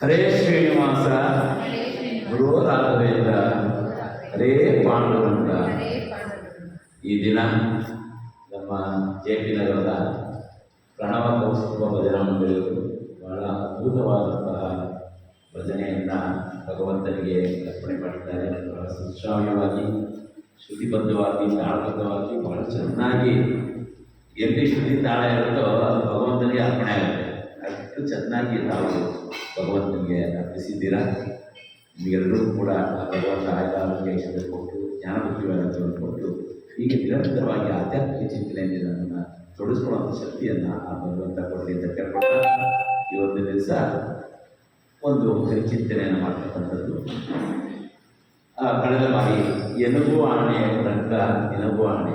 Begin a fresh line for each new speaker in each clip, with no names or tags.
ಹರೇ ಶ್ರೀನಿವಾಸ. ಗುರು ರಾಘವೇಂದ್ರ ಹರೇ ಪಾಂಡುರಂಗ. ಈ ದಿನ ನಮ್ಮ ಜೆ ಪಿ ನಗರದ ಪ್ರಣವ ಕೌಸ್ತುವ ಭಜನಾ ಮಂಡಳಿಯವರು ಬಹಳ ಅದ್ಭುತವಾದಂತಹ ಭಜನೆಯನ್ನು ಭಗವಂತನಿಗೆ ಅರ್ಪಣೆ ಮಾಡಿದ್ದಾರೆ. ಬಹಳ ಸುಶ್ರಾವ್ಯವಾಗಿ ಶ್ರುತಿಬದ್ಧವಾಗಿ, ತಾಳಬದ್ಧವಾಗಿ, ಬಹಳ ಚೆನ್ನಾಗಿ ಎಲ್ಲಿ ಶ್ರುತಿ ತಾಳ ಇರುತ್ತೋ ಅದು ಭಗವಂತನಿಗೆ ಅರ್ಪಣೆ ಆಗುತ್ತೆ. ಅಷ್ಟು ಚೆನ್ನಾಗಿ ನಾವು ಭಗವಂತನಿಗೆ ಅರ್ಪಿಸಿದ್ದೀರಾ? ನಿಮಗೆಲ್ಲರೂ ಕೂಡ ಆ ಭಗವಂತ ಆಯುಧಾರೋಗ್ಯ ಐಶ್ವರ್ಯ ಕೊಟ್ಟು ಜ್ಞಾನಭಕ್ತಿಗಳನ್ನು ಕೊಟ್ಟು, ಹೀಗೆ ನಿರಂತರವಾಗಿ ಆಧ್ಯಾತ್ಮಿಕ ಚಿಂತನೆಯಲ್ಲಿ ನನ್ನನ್ನು ತೊಡಗಿಸ್ಕೊಳ್ಳುವಂಥ ಶಕ್ತಿಯನ್ನು ಆ ಭಗವಂತ ಕೊಡಲಿ ಅಂತ ಕೇಳ್ಕೊಳ್ತಾ ಇವತ್ತು ದಿವಸ ಒಂದು ಚಿಂತನೆಯನ್ನು ಮಾಡ್ತಕ್ಕಂಥದ್ದು. ಕಳೆದ ಬಾರಿ ಎನಗೂ ಆಣೆ ರಂಗ ಎನಗೂ ಆಣೆ.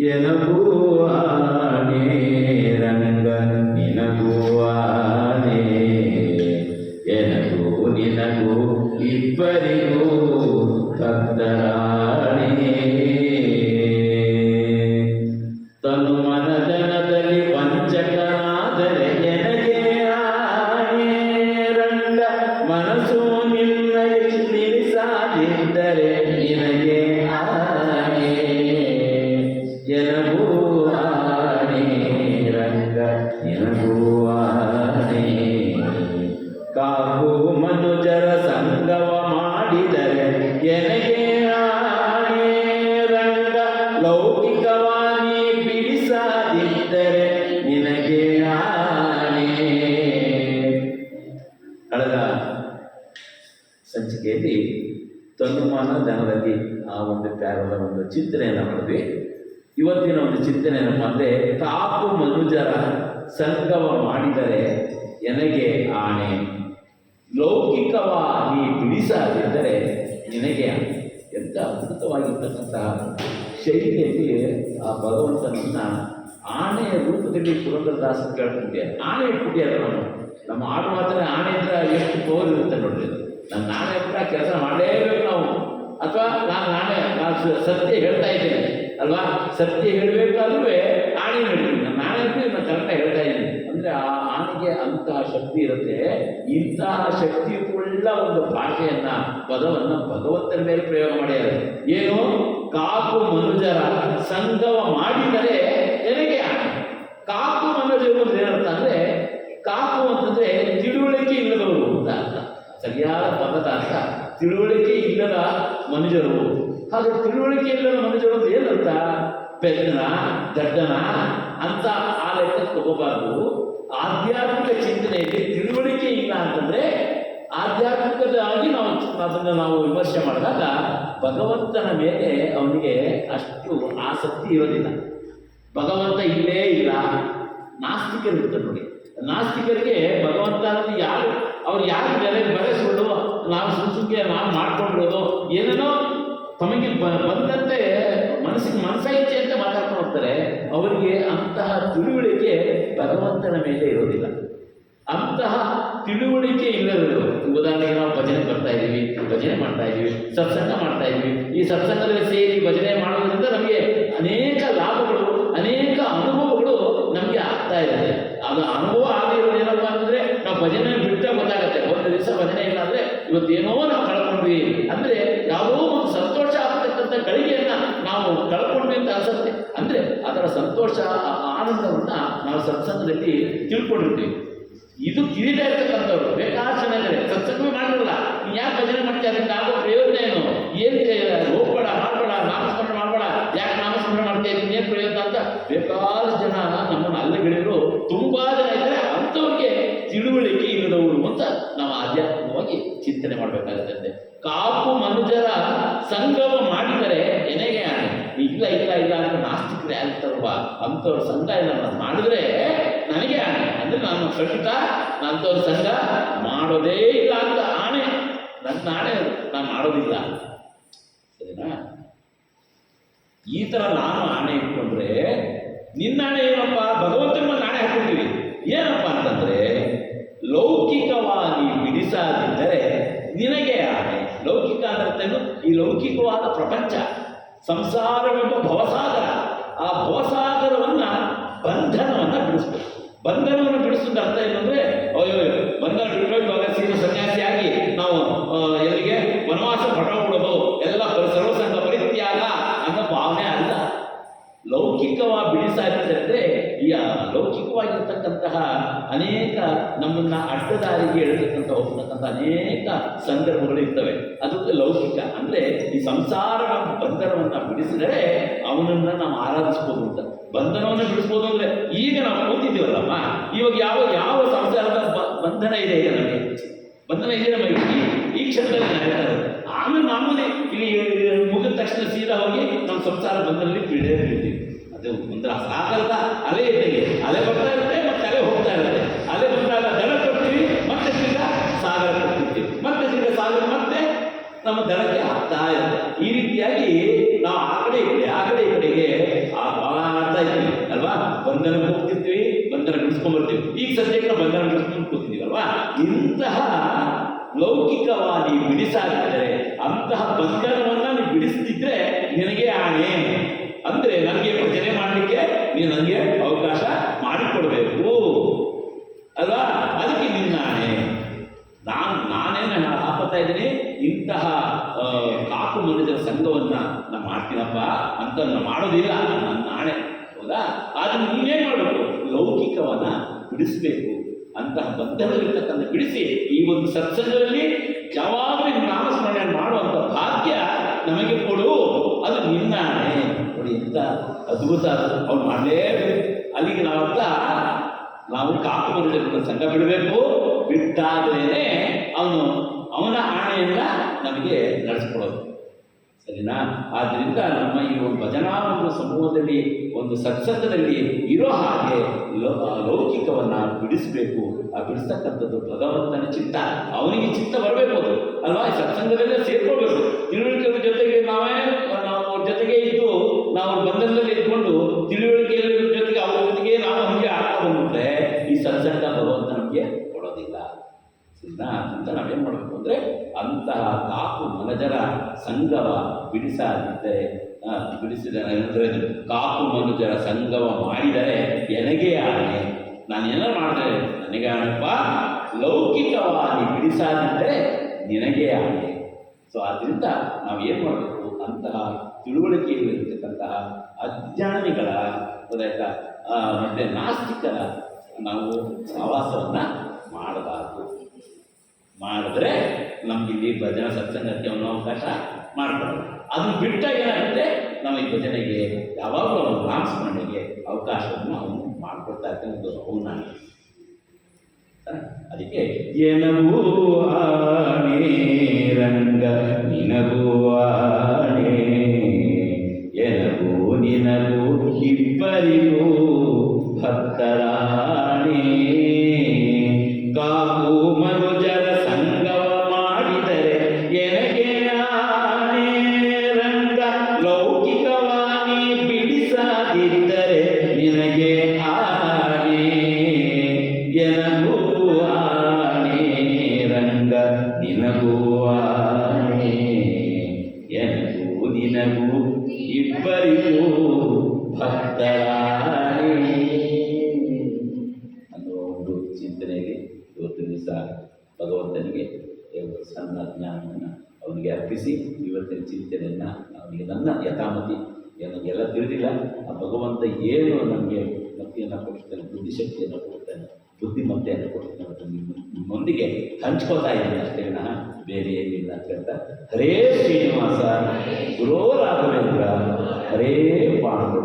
ಎನಗೂ ಆಣೆ ರಂಗ ನಿನಗೂ ಆಣೆ ಎನಗೂ ನಿನಗೂ ಇಬ್ಬರಿಗೂ ಕಳೆದ ಸಂಚಿಕೆಯಲ್ಲಿ ತನುಮಾನ ಜನರಲ್ಲಿ ಆ ಒಂದು ಪ್ಯಾರದ ಒಂದು ಚಿಂತನೆಯನ್ನು ಮಾಡಿದ್ವಿ ಇವತ್ತಿನ ಒಂದು ಚಿಂತನೆಯನ್ನು ಅಂದರೆ ತಾಕು ಮನುಜರ ಸಂಗವ ಮಾಡಿದರೆ ನನಗೆ ಆಣೆ? ಲೌಕಿಕವಾಗಿ ಬಿಡಿಸದಿದ್ದರೆ ನಿನಗೆ ಎಂಥ ಅದ್ಭುತವಾಗಿರ್ತಕ್ಕಂತಹ ಶೈಲಿಯಲ್ಲಿ ಆ ಭಗವಂತನನ್ನ ಆಣೆಯ ರೂಪದಲ್ಲಿ ಪುರಂದರದಾಸ ಆನೆ ಇಟ್ಬಿಟ್ಟಿ ಅದ ನಾವು ನಮ್ಮ ಮಾತ್ರ ಆನೆ ಅಂದ್ರೆ ಎಷ್ಟು ಪವರ್ ಇರುತ್ತೆ ನೋಡ್ರಿ. ನನ್ನ ನಾನೇ ಹತ್ರ ಕೆಲಸ ಮಾಡಲೇಬೇಕು ನಾವು. ಅಥವಾ ನಾನು ನಾನೇ, ನಾನು ಸತ್ಯ ಹೇಳ್ತಾ ಇದ್ದೇನೆ, ಅಲ್ವಾ? ಸತ್ಯ ಹೇಳಬೇಕಾದ್ರೂ ಆನೆ ಹೇಳ್ತೀನಿ. ನಾನೇ ಅಂತ ನಾನು ಕರೆಕ್ಟಾಗಿ ಹೇಳ್ತಾ ಇದ್ದೀನಿ. ಅಂದರೆ ಆ ಆನೆಗೆ ಅಂತಹ ಶಕ್ತಿ ಇರುತ್ತೆ. ಇಂತಹ ಶಕ್ತಿಯುಳ್ಳ ಒಂದು ಭಾಷೆಯನ್ನ ಪದವನ್ನು ಭಗವಂತನ ಮೇಲೆ ಪ್ರಯೋಗ ಮಾಡಿದ್ದಾರೆ ಏನು ಕಾಪು ಮನುಜರ ಸಂಗಮ ಮಾಡಿದರೆ ಆಣೆ ಕಾಕು ಮನುಜರು ಅಂದ್ರೆ ಏನರ್ಥ ಅಂದ್ರೆ, ಕಾಕು ಅಂತಂದ್ರೆ ತಿಳುವಳಿಕೆ ಇಲ್ಲದವರು ಅಂತ ಅರ್ಥ. ಸರಿಯಾದ ಪದದ ಅರ್ಥ, ತಿಳುವಳಿಕೆ ಇಲ್ಲದ ಮನುಜರು. ಹಾಗೆ ತಿಳುವಳಿಕೆ ಇಲ್ಲದ ಮನುಜರು ಅಂತ ಏನರ್ಥ? ಪೆದ್ದನ ದಡ್ಡನ ಅಂತ ಆ ಲೆಕ್ಕ ತಗೋಬಾರ್ದು. ಆಧ್ಯಾತ್ಮಿಕ ಚಿಂತನೆಯಲ್ಲಿ ತಿಳುವಳಿಕೆ ಇಲ್ಲ ಅಂತಂದ್ರೆ, ಆಧ್ಯಾತ್ಮಿಕವಾಗಿ ನಾವು ಅದನ್ನು ನಾವು ವಿಮರ್ಶೆ ಮಾಡಿದಾಗ ಭಗವಂತನ ಮೇಲೆ ಅವನಿಗೆ ಅಷ್ಟು ಆಸಕ್ತಿ ಇರೋದಿಲ್ಲ. ಭಗವಂತ ಇಲ್ಲೇ ಇಲ್ಲ. ನಾಸ್ತಿಕರು ಇರ್ತಾರೆ ನೋಡಿ. ನಾಸ್ತಿಕರಿಗೆ ಭಗವಂತ ಅನ್ನೋದು ಯಾರು? ಅವ್ರು ಯಾರು ಬೆಲೆ ಬೆಳೆಸ್ಕೊಂಡು ನಾವು ಸುಮ್ ಸುಮ್ಕೆ ನಾವು ಮಾಡ್ಕೊಂಡಿರೋದು, ಏನೇನೋ ತಮಗೆ ಬ- ಬಂದಂತೆ ಮನಸ್ಸಿಗೆ ಇಚ್ಛೆ ಅಂತ ಮಾತಾಡ್ಕೊಂಡು ಹೋಗ್ತಾರೆ. ಅವರಿಗೆ ಅಂತಹ ತಿಳುವಳಿಕೆ ಭಗವಂತನ ಮೇಲೆ ಇರೋದಿಲ್ಲ. ಅಂತಹ ತಿಳುವಳಿಕೆ ಇಲ್ಲದವರು ಉದಾಹರಣೆಗೆ ನಾವು ಭಜನೆ ಬರ್ತಾ ಇದ್ದೀವಿ, ಭಜನೆ ಮಾಡ್ತಾ ಇದ್ದೀವಿ, ಸತ್ಸಂಗ ಮಾಡ್ತಾ ಇದ್ದೀವಿ. ಈ ಸತ್ಸಂಗದಲ್ಲಿ ಸೇರಿ ಭಜನೆ ಮಾಡೋದ್ರಿಂದ ನಮಗೆ ಅನೇಕ ಲಾಭಗಳು ಅನೇಕ ಅನುಭವಗಳು ನಮಗೆ ಆಗ್ತಾ ಇದೆ ಅದು ಅನುಭವ ಆಗಿರೋದು ಏನಪ್ಪ ಅಂತಂದ್ರೆ ನಾವು ಭಜನೆ ಬಿಟ್ಟರೆ ಗೊತ್ತಾಗತ್ತೆ. ಒಂದು ದಿವಸ ಭಜನೆ ಇಲ್ಲ ಅಂದ್ರೆ ಇವತ್ತೇನೋ ನಾವು ಕಳ್ಕೊಂಡ್ವಿ ಅಂದ್ರೆ ಯಾವುದೋ ಒಂದು ಸಂತೋಷ ಆಗ್ತಕ್ಕಂಥ ಗಳಿಗೆಯನ್ನ ನಾವು ಕಳ್ಕೊಂಡ್ವಿ ಅಂತ ಅನ್ಸುತ್ತೆ. ಅಂದ್ರೆ ಅದರ ಸಂತೋಷ ಆನಂದವನ್ನ ನಾವು ಸತ್ಸಂಗದಲ್ಲಿ ತಿಳ್ಕೊಂಡಿರ್ತೀವಿ. ಇದು ಕಿರೀಟ ಇರ್ತಕ್ಕಂಥವ್ರು ಬೇಕಾದ ಜನ ಇದ್ದಾರೆ ಸತ್ಸಂಗವೇ ಮಾಡಿರಲ್ಲ ನೀನ್ ಯಾಕೆ ಭಜನೆ ಮಾಡ್ತೀಯ ಅದಕ್ಕೆ ಆಗೋ ಪ್ರಯೋಜನ ಏನು ಏನು ಹೋಗ್ಬೇಡ ಮಾಡಬೇಡ ನಾಮಸ್ಮರಣೆ ಮಾಡಬೇಡ ಯಾಕೆ ನಾಮಸ್ಮರಣೆ ಮಾಡ್ತಾ ಇದ್ದೀನಿ ಏನು ಪ್ರಯೋಜನ ಅಂತ ಬೇಕಾದಷ್ಟು ಜನ ನಮ್ಮನ್ನು ಅಲ್ಲಗಿಳಿದ್ರು ತುಂಬಾ ಜನ ಇದ್ದಾರೆ ಅಂಥವ್ರಿಗೆ ತಿಳುವಳಿಕೆ ಇಲ್ಲದವರು ಅಂತ ನಾವು ಆಧ್ಯಾತ್ಮಿಕವಾಗಿ ಚಿಂತನೆ ಮಾಡಬೇಕಾಗುತ್ತೆ. ಕಾಪು ಮನುಜರ ಸಂಗಮ ಮಾಡಿದರೆ ಎನೆಗೆ ಇಲ್ಲ ಇಲ್ಲ ಇಲ್ಲ ಅಂತ ನಾಸ್ತಿಕರೇ ಯಾರಿರ್ತಾರಲ್ವಾ ಅಂಥವ್ರ ಸಂಘ ಇಲ್ಲ. ಮಾಡಿದ್ರೆ ನನಗೆ ಆಣೆ ಅಂದ್ರೆ ನಾನು ಖಂಡಿತ ಅಂಥವ್ರ ಸಂಘ ಮಾಡೋದೇ ಇಲ್ಲ ಅಂತ ಆಣೆ ನನ್ನ ಆಣೆ. ನಾನು ಮಾಡೋದಿಲ್ಲ. ಸರಿನಾ? ಈ ತರ ನಾನು ಆಣೆ ಇಟ್ಕೊಂಡ್ರೆ ನಿನ್ನಾಣೆ ಏನಪ್ಪ? ಭಗವಂತನ ಮೇಲೆ ಆಣೆ ಹಾಕೊಂಡಿವಿ ಏನಪ್ಪ ಅಂತಂದ್ರೆ ಲೌಕಿಕವಾಗಿ ಬಿಡಿಸದಿದ್ದರೆ ನಿನಗೆ ಯಾರೇ ಲೌಕಿಕ ಆದರ್ತೇನು ಈ ಲೌಕಿಕವಾದ ಪ್ರಪಂಚ, ಸಂಸಾರವೆಂಬ ಭವಸಾಗರ, ಆ ಭವಸಾಗರವನ್ನು ಬಂಧನವನ್ನು ಬಿಡಿಸ್ಬೇಕು. ಬಂಧನವನ್ನು ಬಿಡಿಸಿದ ಅರ್ಥ ಏನಂದ್ರೆ ಅಯ್ಯೋ ಬಂಧನ ಬಿಟ್ಟು ಸೀರೆ ಸನ್ಯಾಸಿಯಾಗಿ ನಾವು ಎಲ್ಲಿಗೆ? ವನವಾಸ ಪಟ ಎಲ್ಲ ಸರ್ವಸಂಗ ಪರಿತ್ಯಾಗ ಅನ್ನೋ ಭಾವನೆ ಅಲ್ಲ. ಲೌಕಿಕವಾಗಿ ಬಿಡಿಸಾಗಿದ್ದಂತೆ ಈ ಲೌಕಿಕವಾಗಿರ್ತಕ್ಕಂತಹ ಅನೇಕ ನಮ್ಮನ್ನ ಅಡ್ಡದಾರಿಗೆ ಎಳೆದಿರ್ತಕ್ಕಂಥ ಹೋಗ್ತಕ್ಕಂಥ ಅನೇಕ ಸಂದರ್ಭಗಳು ಇರ್ತವೆ. ಅದಕ್ಕೆ ಲೌಕಿಕ ಅಂದ್ರೆ ಈ ಸಂಸಾರ ಬಂಧನವನ್ನ ಬಿಡಿಸಿದರೆ ಅವನನ್ನ ನಾವು ಆರಾಧಿಸ್ಬೋದು ಅಂತ. ಬಂಧನವನ್ನು ಬಿಡಿಸ್ಬೋದು ಅಂದ್ರೆ ಈಗ ನಾವು ಕೂತಿದ್ದೀವಲ್ಲಮ್ಮ ಇವಾಗ ಯಾವ ಯಾವ ಸಂಸಾರದ ಬಂಧನ ಇದೆ ನಮಗೆ? ಬಂಧನ ಇದೆ ನಮಗೆ? ಈ ಕ್ಷಣದಲ್ಲಿ ಆಮೇಲೆ ಮಾಮೂಲಿ ಇಲ್ಲಿ ತಕ್ಷಣ ಸೀದಾ ಹೋಗಿ ನಮ್ಮ ಸಂಸಾರ ಬಂದಲ್ಲಿ ಬೀಳ್ತೀವಿ. ಅದು ಒಂದು ಸಾಗರದ ಅಲೆ ಇದೆ ಅಲೆ ಬರ್ತಾ ಇರುತ್ತೆ, ಮತ್ತೆ ಅಲೆ ಹೋಗ್ತಾ ಇರುತ್ತೆ. ಅಲೆ ಬಂದಾಗ ದಡ ಕೊಡ್ತೀವಿ, ಮತ್ತೆ ತಿರ್ಗಾ ಸಾಗರ ಕೊಡ್ತೀವಿ. ಮತ್ತೆ ತಿರ್ಗಾ ಸಾಗರ, ಮತ್ತೆ ನಮ್ಮ ದಡಕ್ಕೆ ಆಗ್ತಾ ಇರುತ್ತೆ. ಈ ರೀತಿಯಾಗಿ ನಾವು ಆ ಕಡೆ ಈ ಆ ಕಡೆ ಈ ಕಡೆಗೆ ಆ ಇದ್ದೀವಿ, ಅಲ್ವಾ? ಬಂಧನ ಹೋಗ್ತಿರ್ತೀವಿ ಬಂಧನ ಬಿಡಿಸ್ಕೊಂಡ್ಬರ್ತೀವಿ ಈಗ ಸದ್ಯಕ್ಕೆ ನಾವು ಬಂಧನ ಬಿಡಿಸ್ಕೊಂಡು ಕೂತಿದ್ದೀವಿ ಅಲ್ವಾ ಇಂತಹ ಲೌಕಿಕವಾಗಿ ಬಿಡಿಸಾಗಿದ್ದರೆ, ಅಂತಹ ಬಂಧನವನ್ನ ನೀವು ಬಿಡಿಸ್ತಿದ್ರೆ ನಿನಗೆ ಆಣೆ ಅಂದ್ರೆ ನನಗೆ ಭಜನೆ ಮಾಡಲಿಕ್ಕೆ ನೀನು ನನಗೆ ಅವಕಾಶ ಮಾಡಿಕೊಡ್ಬೇಕು. ಅಲ್ವಾ? ಅದಕ್ಕೆ ನಿನ್ನ ಆಣೆ ನಾನು ನಾನೇನು ಹಾಕೋತಾ ಇದ್ದೀನಿ, ಇಂತಹ ಕಾಪು ಮನುಜರ ಸಂಘವನ್ನ ನಾನು ಮಾಡ್ತೀನಪ್ಪ ಅಂತ ನಾನು ಮಾಡೋದಿಲ್ಲ. ನನ್ನ ನಾಣೆ ಹೌದಾ? ಆದ್ರೆ ನೀವೇನ್ ಮಾಡಬೇಕು? ಲೌಕಿಕವನ್ನ ಬಿಡಿಸ್ಬೇಕು. ಅಂತಹ ಬಂಧನದಲ್ಲಿರ್ತಕ್ಕಂಥ ಬಿಡಿಸಿ ಈ ಒಂದು ಸತ್ಸಂಗದಲ್ಲಿ ಯಾವಾಗಲೂ ನಾಮಸ್ಮರಣೆ ಮಾಡುವಂಥ ಭಾಗ್ಯ ನಮಗೆ ಕೊಡು. ಅದು ನಿನ್ನ ಆಣೆ ನೋಡಿ ಎಂತ ಅದ್ಭುತ ಅವ್ರು ಮಾಡಲೇಬೇಕು. ಅಲ್ಲಿಗೆ ನಾವಂತ ನಾವು ಕಾಪು ಬರಲಿರುವ ಸಂಘ ಬಿಡಬೇಕು. ಬಿಟ್ಟಾಗಲೇ ಅವನು ಅವನ ಆಣೆಯನ್ನ ನಮಗೆ ನಡೆಸ್ಕೊಡೋದು ಸರಿನಾ? ಆದ್ರಿಂದ ನಮ್ಮ ಈ ಒಂದು ಸಮೂಹದಲ್ಲಿ ಒಂದು ಸತ್ಸಂಗದಲ್ಲಿ ಇರೋ ಹಾಗೆ ಲೌಕಿಕವನ್ನ ಬಿಡಿಸಬೇಕು. ಆ ಬಿಡಿಸ್ತಕ್ಕಂಥದ್ದು ಭಗವಂತನ ಚಿತ್ತ. ಅವನಿಗೆ ಚಿತ್ತ ಬರಬೇಕು ಅದು. ಅಲ್ವಾ? ಸತ್ಸಂಗದಲ್ಲೇ ಸೇರ್ಕೊಳ್ಬೇಕು ತಿಳುವಳಿಕೆ ಜೊತೆಗೆ ನಾವೇ, ನಾವು ಜೊತೆಗೆ ಇದ್ದು, ನಾವು ಬಂಧನದಲ್ಲಿ ಇದ್ಕೊಂಡು ತಿಳುವಳಿಕೆಯ ಸರಿನಾ ಅಂತ ನಾವೇನು ಮಾಡಬೇಕು ಅಂದರೆ ಅಂತಹ ಕಾಪು ಮನಜರ ಸಂಗವ ಬಿಡಿಸಿದರೆ ಇದು ಕಾಪು ಮನುಜರ ಸಂಗವ ಮಾಡಿದರೆ ಎನಗೆ ಆಗಲಿ ನಾನು ಏನಾರು ಮಾಡಿದರೆ ನನಗೆ ಆಣಪ್ಪ ಲೌಕಿಕವಾಗಿ ಬಿಡಿಸಾದಿದ್ದರೆ ನಿನಗೆ ಆಗಲಿ ಸೊ ಆದ್ದರಿಂದ ನಾವು ಏನು ಮಾಡಬೇಕು? ಅಂತಹ ತಿಳುವಳಿಕೆಯಲ್ಲಿರ್ತಕ್ಕಂತಹ ಅಜ್ಞಾನಿಗಳ ಗೊತ್ತಾಯ್ತಾ ಮತ್ತು ನಾಸ್ತಿಕರ ನಾವು ಸಹವಾಸವನ್ನ ಮಾಡಿದ್ರೆ ನಮ್ಗೆ ಇಲ್ಲಿ ಭಜನಾ ಸತ್ಸಂಗಕ್ಕೆ ಅನ್ನೋ ಅವಕಾಶ ಮಾಡ್ತಾರೆ ಅದನ್ನು ಬಿಟ್ಟ ಏನಾಗುತ್ತೆ? ನಮಗೆ ಭಜನೆಗೆ ಯಾವಾಗಲೂ ಅವನು ನಾಮಸ್ಮರಣೆಗೆ ಅವಕಾಶವನ್ನು ಅವನು ಮಾಡಿಕೊಡ್ತಾ ಇರ್ತಾನೆ ಒಂದು ಅವನ ಅದಕ್ಕೆ ಏನವೂ ಆಣೆ ನಿನಗೂ ಇಬ್ಬರಿಗೂ ಭಕ್ತರಾಣೆ. ಅನ್ನುವ ಒಂದು ಚಿಂತನೆಗೆ ಇವತ್ತು ದಿವಸ ಭಗವಂತನಿಗೆ ಸಣ್ಣ ಜ್ಞಾನವನ್ನು ಅವನಿಗೆ ಅರ್ಪಿಸಿ, ಇವತ್ತಿನ ಚಿಂತನೆಯನ್ನು ಅವನಿಗೆ ನನ್ನ ಯಥಾಮತಿ ನನಗೆಲ್ಲ ತಿಳಿದಿಲ್ಲ. ಆ ಭಗವಂತ ಏನು ನಮಗೆ ಮತಿಯನ್ನು ಕೊಡ್ತಾನೆ, ಬುದ್ಧಿಶಕ್ತಿಯನ್ನು ಕೊಡ್ತಾನೆ ಬುದ್ಧಿಮತ್ತೆ ಅಂತ ಕೊಡ್ತಾರೆ ನಿಮ್ಮೊಂದಿಗೆ ಹಂಚ್ಕೊಳ್ತಾ ಇದ್ದೀನಿ ಅಷ್ಟೇ ನಾನು ಬೇರೆ ಏನಿಲ್ಲ ಅಂತ ಹೇಳ್ತಾ, ಹರೇ ಶ್ರೀನಿವಾಸ, ಗುರೋ ರಾಘವೇಂದ್ರ, ಹರೇ ಪಾಂಡು.